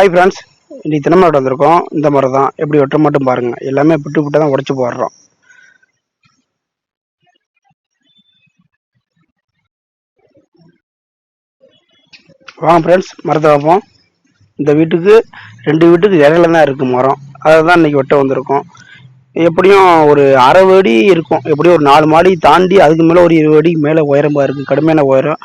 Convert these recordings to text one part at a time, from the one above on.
Hi friends இன்னைக்கு தினமரம் வெட்ட வந்திருக்கோம் இந்த மரம் தான் எப்படி வெட்ட மட்டும் பாருங்க. எல்லாமே புட்டு புட்டு தான் உடச்சி போடுறோம். வாங்க ஃப்ரெண்ட்ஸ் மரத்தை வைப்போம். இந்த வீட்டுக்கு ரெண்டு வீட்டுக்கு இடையில தான் இருக்குது மரம். அதை தான் இன்னைக்கு வெட்ட வந்திருக்கோம். எப்படியும் ஒரு அரை அடி இருக்கும். எப்படியும் ஒரு நாலு மாடி தாண்டி அதுக்கு மேலே ஒரு இருபது அடிக்கு மேலே உயரமாக இருக்குது கடுமையான உயரம்.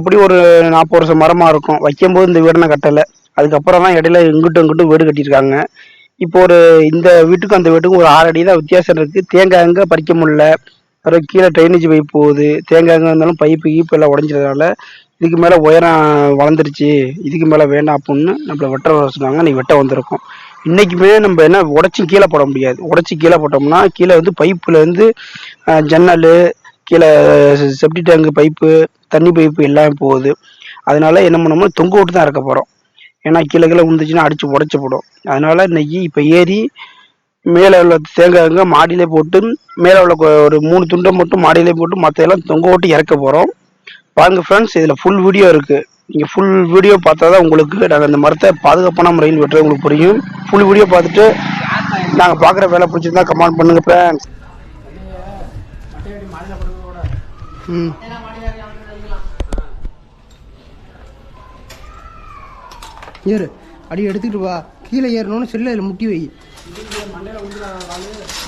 எப்படி ஒரு நாற்பது வருஷம் மரமாக இருக்கும். வைக்கும்போது இந்த வீடனை கட்டலை. அதுக்கப்புறம் தான் இடையில இங்கிட்டும் இங்கிட்டும் வீடு கட்டியிருக்காங்க. இப்போ ஒரு இந்த வீட்டுக்கும் அந்த வீட்டுக்கும் ஒரு ஆறு அடி தான் வித்தியாசம் இருக்குது தேங்காய் அங்கே பறிக்க முடியல. அப்புறம் கீழே ட்ரைனேஜ் பைப் போகுது. தேங்காய் அங்கே இருந்தாலும் பைப்பு கீப்பு எல்லாம் உடஞ்சதுனால இதுக்கு மேலே உயரம் வளர்ந்துருச்சு. இதுக்கு மேலே வேண்டாம் அப்படின்னு நம்மளை வெட்ட வர சொன்னாங்க. நீ வெட்ட வந்திருக்கோம். இன்றைக்குமே நம்ம என்ன உடச்சி கீழே போட முடியாது. உடச்சி கீழே போட்டோம்னா கீழே வந்து பைப்பில் வந்து ஜன்னல் கீழே செப்டி டேங்கு பைப்பு தண்ணி பைப்பு எல்லாம் போகுது. அதனால என்ன பண்ணோம்னா தொங்க விட்டு தான் இறக்க போகிறோம் ஏன்னா கீழே கீழே விழுந்துச்சுன்னா அடிச்சு உடச்சி போடும். அதனால இன்னைக்கு இப்போ ஏறி மேலே உள்ள தேங்காய்ங்க மாடியிலே போட்டு மேலே உள்ள ஒரு மூணு துண்டை மட்டும் மாடியிலே போட்டு மற்ற எல்லாம் தொங்க விட்டு இறக்க போகிறோம் பாருங்க ஃப்ரெண்ட்ஸ் இதில் ஃபுல் வீடியோ இருக்குது நீங்கள் ஃபுல் வீடியோ பார்த்தா தான் உங்களுக்கு நாங்கள் இந்த மரத்தை பாதுகாப்பான முறையில் வெட்டுறது உங்களுக்கு புரியும். ஃபுல் வீடியோ பார்த்துட்டு நாங்கள் பார்க்குற வேலை பிடிச்சிருந்தா கமெண்ட் பண்ணுங்க ஃப்ரெண்ட்ஸ் ம். ஏறு. அடி எடுத்துக்கிட்டு வா. கீழே ஏறணும்னு செல்ல அதில் முட்டி வை.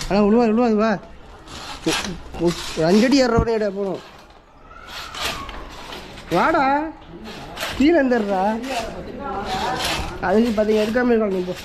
ஆனால் உழுவா உழுவாது வா. ஒரு அஞ்சு அடி ஏறுறவனே இட போகணும் வாடா. கீழே இருந்துடுறா. அதுக்கு பார்த்தீங்க எடுக்காமல் இருக்கலாம் இப்போ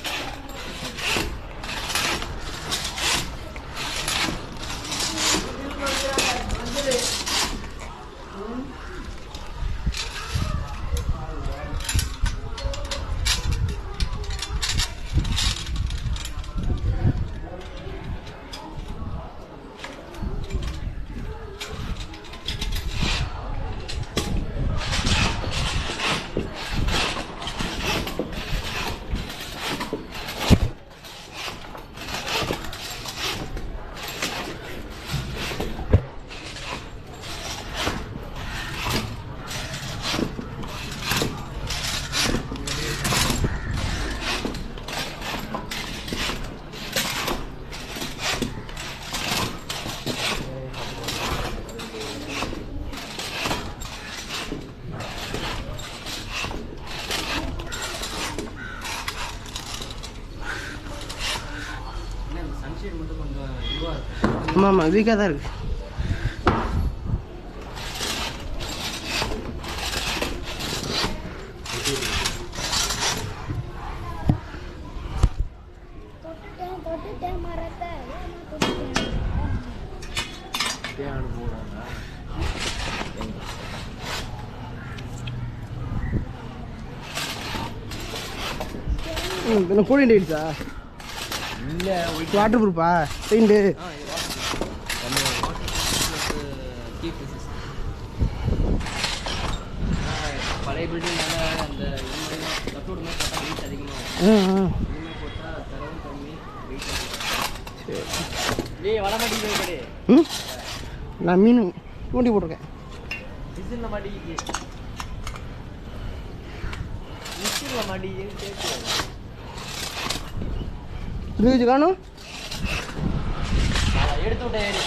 போ ஆமாம் ஆமாம் வீக்காக தான் இருக்கு. தொட்டுட்டேன் தொட்டுட்டேன் மரத்தை ஏம்மா தொட்டுட்டேன் ம் என்ன கூலிங் ஆயிடுச்சா இல்லை வாட்டர் ப்ரூஃபா பெயிண்ட்டு பழைய பில்டிங்னால அந்த இது மாதிரி கட்டோடு மாதிரி போட்டால் வெயிட் ஆ இதுமாதிரி போட்டால் தரவும் கம்மி வெயிட் டேய் வட மாட்டேங்குது கடே ம்? நான் மீன் தூண்டி போட்டிருக்கேன். விசில்ல மாட்டேங்குது விசில்ல மாட்டேங்குது கேட்கு இருந்துச்சு காணும் எடுத்து விட்டேன்.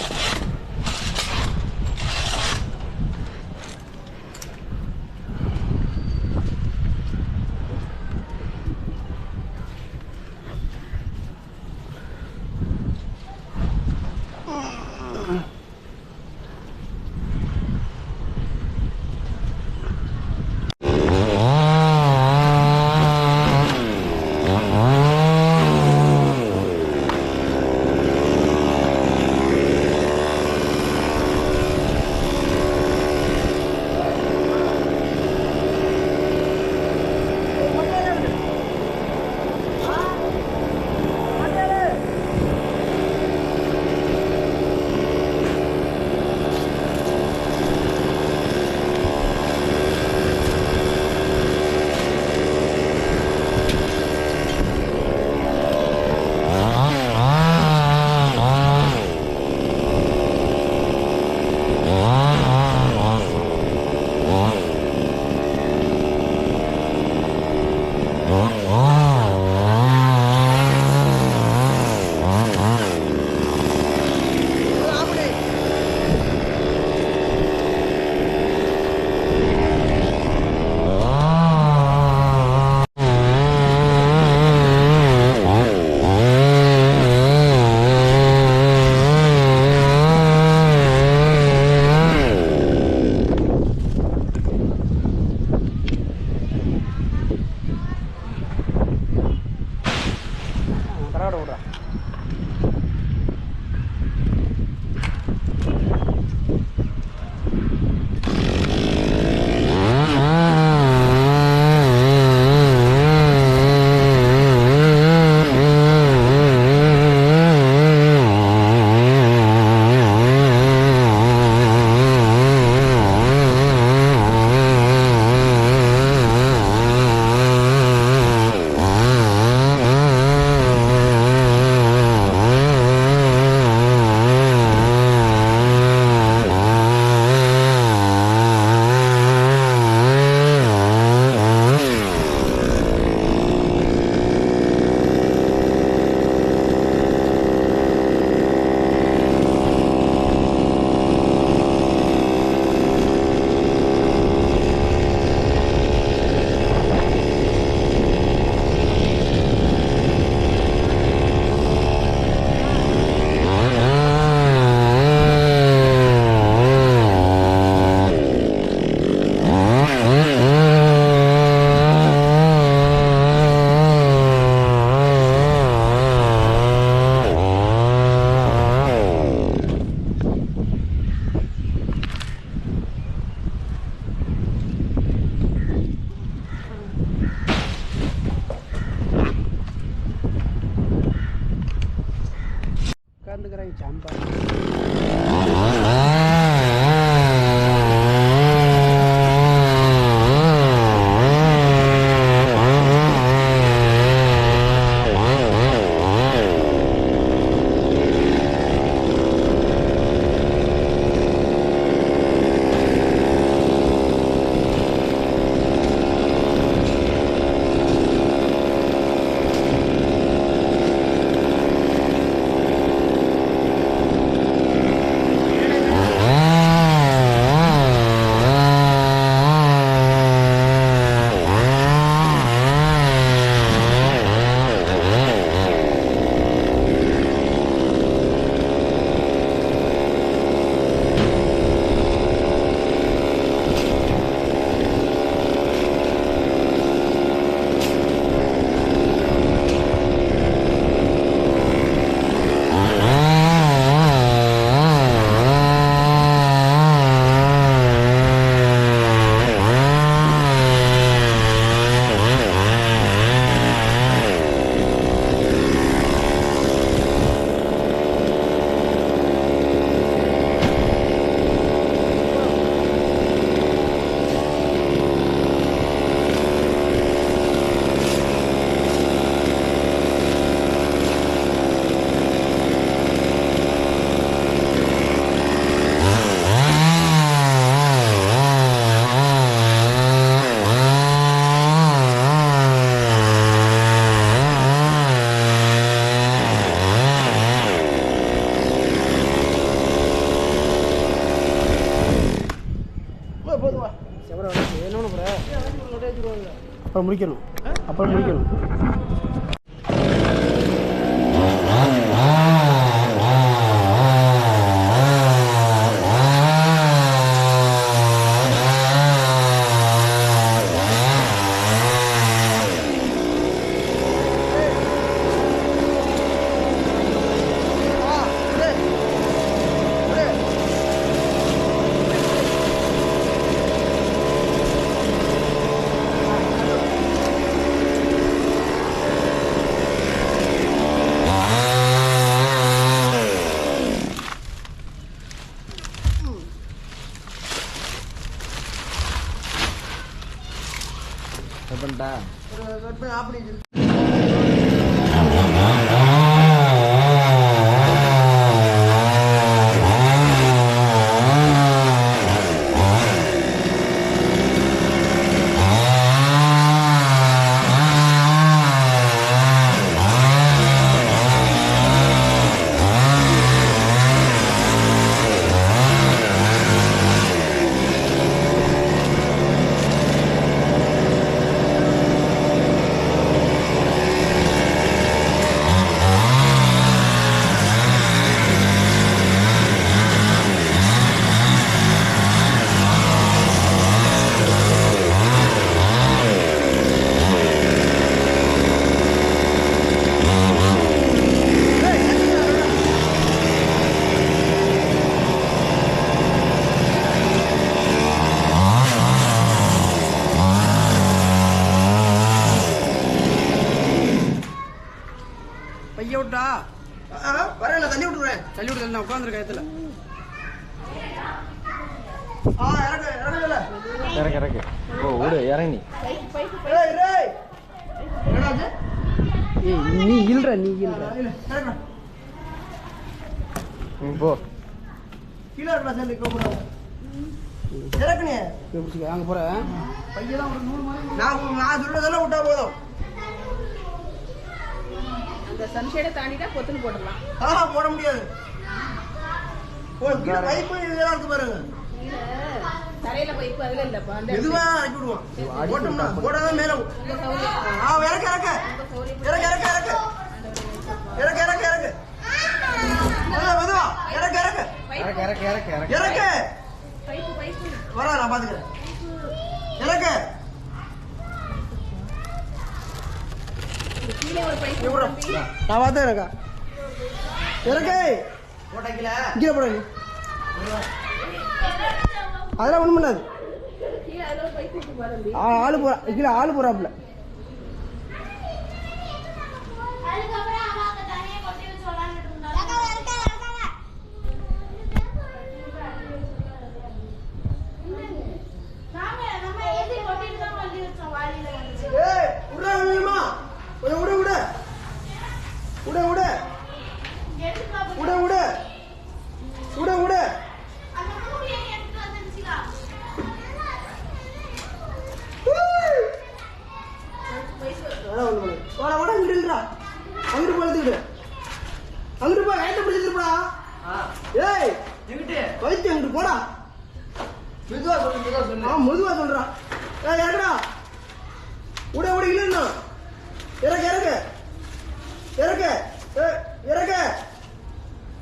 அப்புறம் முடிக்கணும். அப்புறம் முடிக்கணும் பண்ணிட்டா ஆ கையை விட்டா வரேன் நான் தள்ளி விட்டுறேன் தள்ளி விட்டு நான் உட்காந்துருக்க இடத்துல ஆ இறக்கு இறக்குல இறக்கு இறக்கு. ஓ விடு இறங்கி ஏய் ரேய் என்னடாச்சு ஏய் நீ இல்ற நீ இல்ற. ம் போ. கீழே இருக்கா சேர்ந்து கூப்பிடுறேன் இறக்குனே பிடிச்சிக்க அங்கே போகிறேன் நான் நான் சொல்றதெல்லாம் விட்டா போதும். அந்த சன்ஷேடை தாண்டிட்டா பொத்துன்னு போட்டுடலாம். ஆஹா போட முடியாது. பைப்பு இதெல்லாம் இருக்கு பாருங்க. தரையில பைப்பு அதுல இல்லப்பா அந்த மெதுவா ஆக்கி விடுவோம். போட்டோம்னா போடாதான் மேல ஆ இறக்க இறக்க. இறக்க இறக்க இறக்க. இறக்க இறக்க இறக்க. மெதுவா இறக்க இறக்க. இறக்கு இறக்கு இறக்கு இறக்கு. இறக்க. Pipe pipe. வரா நான் பாத்துக்கிறேன். இறக்க. நான் பார்த்தேன் இறக்க. கீழே போடாங்க அதெல்லாம் ஒன்றும் பண்ணாது. ஆளு போறா கீழே ஆளு போறாப்புல. இருப்படா ஏய் வைத்து எங்கிட்டு போடா. மெதுவா சொல்லு மெதுவா சொல்றான் ஏய் ஏடா உட உட இல்லைன்னா இறக்க இறக்க. இறக்க. இறக்க.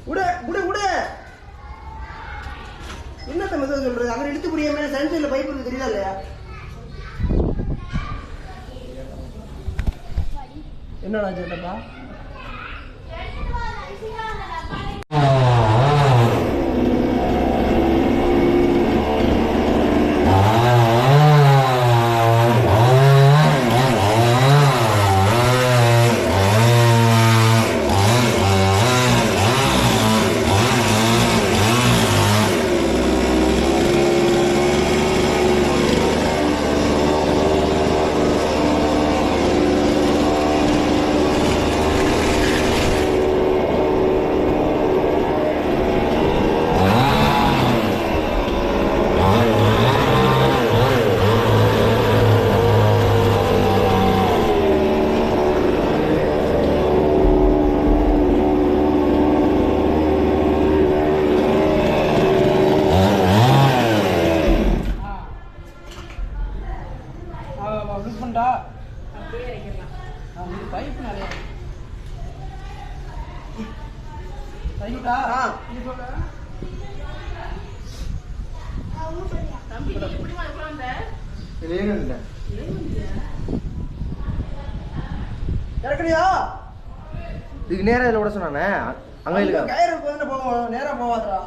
உட உட உட. என்னத்த மெதுவா சொல்றது? அவர் எடுத்து புரியாம சன்சைட்ல பைப் இருக்கு தெரியுதா என்னடா சொல்றப்பா Oh. நேரா இதில் விட சொன்னானே? அங்கே இல்லை கயிறு வந்து போவோம் நேரா போவாதடா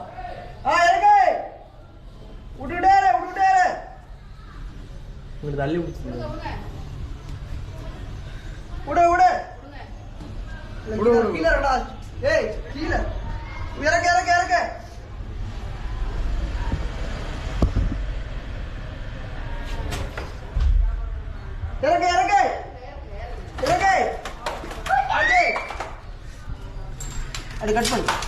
ஆ இரு, விட்டுட்டே இரு. இங்கிட்டு தள்ளி பிடிச்சிருந்தேன் விடு விடு. விடு, விடு. கீழே இருக்கடா. ஏய் கீழே. இறக்க இறக்க இறக்க 这个事。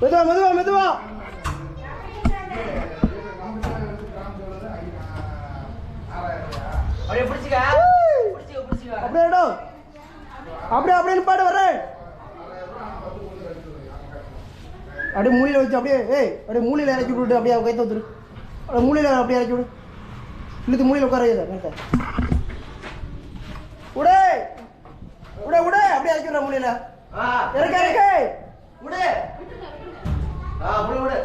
மெதுவா மெதுவா மெதுவா. அப்படியே இடம் அப்படியே அப்படியே நிப்பாட்டு வர்றேன் அப்படியே மூலையில வச்சு அப்படியே ஏய் அப்படியே மூலையில இறக்கி விட்டுட்டு அப்படியே கைத்த வந்துரு. அப்படியே மூலையில அப்படியே இறக்கி விடு. இழுத்து மூலையில உட்கார நிறுத்த. உடே உடே உடே அப்படியே இறக்கி விடுற மூலையில. இறக்க இறக்க. விடு ஆ விடு விடு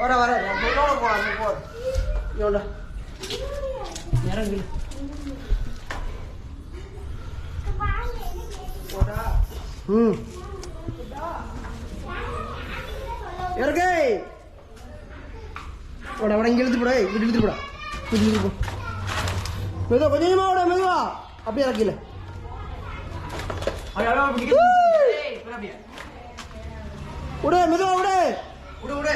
வர வர என்னோட போ அந்த போ இவன்டா இறங்கு ம். இறக்கே. ஓட ஓட இங்கே இழுத்து போட இங்கிட்டு இழுத்து போடா. இங்கிட்டு இழுத்து போ. மெதுவா கொஞ்சம் ஓட மெதுவா. அப்படியே இறக்கில விடு மெதுவா விடு விடு விடு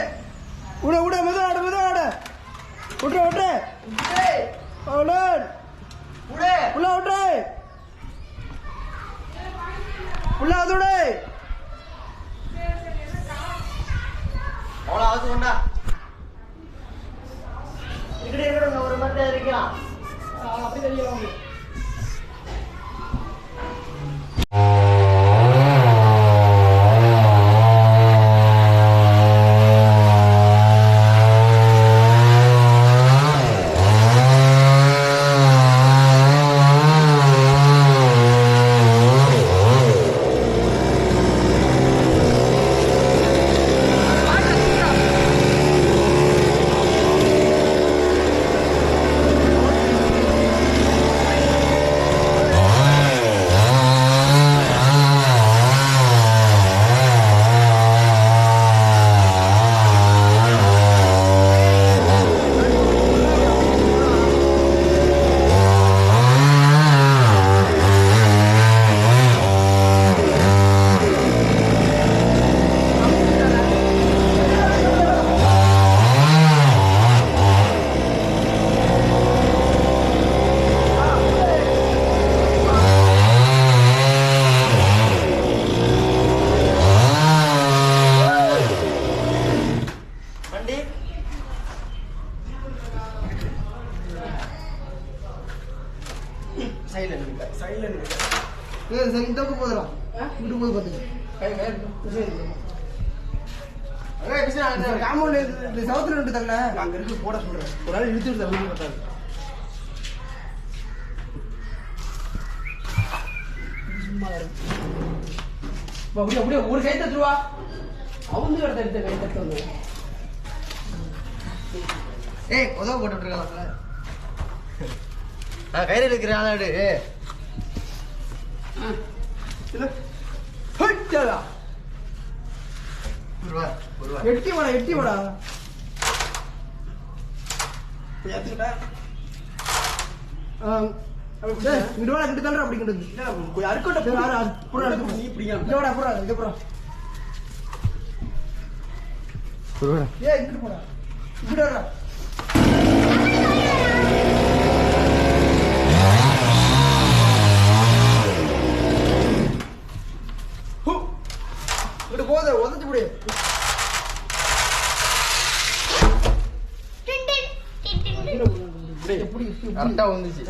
விடு விடு மெதுவா ஆடு மெதுவா ஆடு. விட்ரு விட்ரு விடு உள்ள விட்ரு உள்ள அது விடு அவ்வளோ ஆகுது கொண்டா இக்கடி இருக்கணும் ஒரு மட்டும் இருக்கலாம். அப்படி தெரியல வண்டி சைலண்ட் நிக்க சைலண்ட் ஏய் சரி இந்த பக்கம் போதுடா. இங்கிட்டு போய் பார்த்துக்க கை கை காம்பவுண்ட் சவுத்துல ரெண்டு தரல அங்க இருக்கு போட சொல்றேன். ஒரு நாள் இழுத்து தரணும் பார்த்தாரு. இருக்கு அப்படியே அப்படியே ஒரு கை தத்துருவா அவங்க எடுத்த எடுத்த கை தட்டு வந்து. ஏய் உதவ போட்டு விட்டுருக்காங்கல்ல நான் கயிறு இருக்கிறேன் ஆளாடு எட்டி வாடா எட்டி வாடா. இங்கிட்டு வாடா இங்கிட்டு தள்ளுற அப்படிங்கிறது அறுக்கட்ட புறா நீ இப்படியா இங்க வாடா புறா இங்க புறா. ஏய் இங்கிட்டு போடா. இங்கிட்டு வரா இங்கிட்டு போகுது உதச்சு விடு. எப்படி கரெக்டா வந்துச்சு.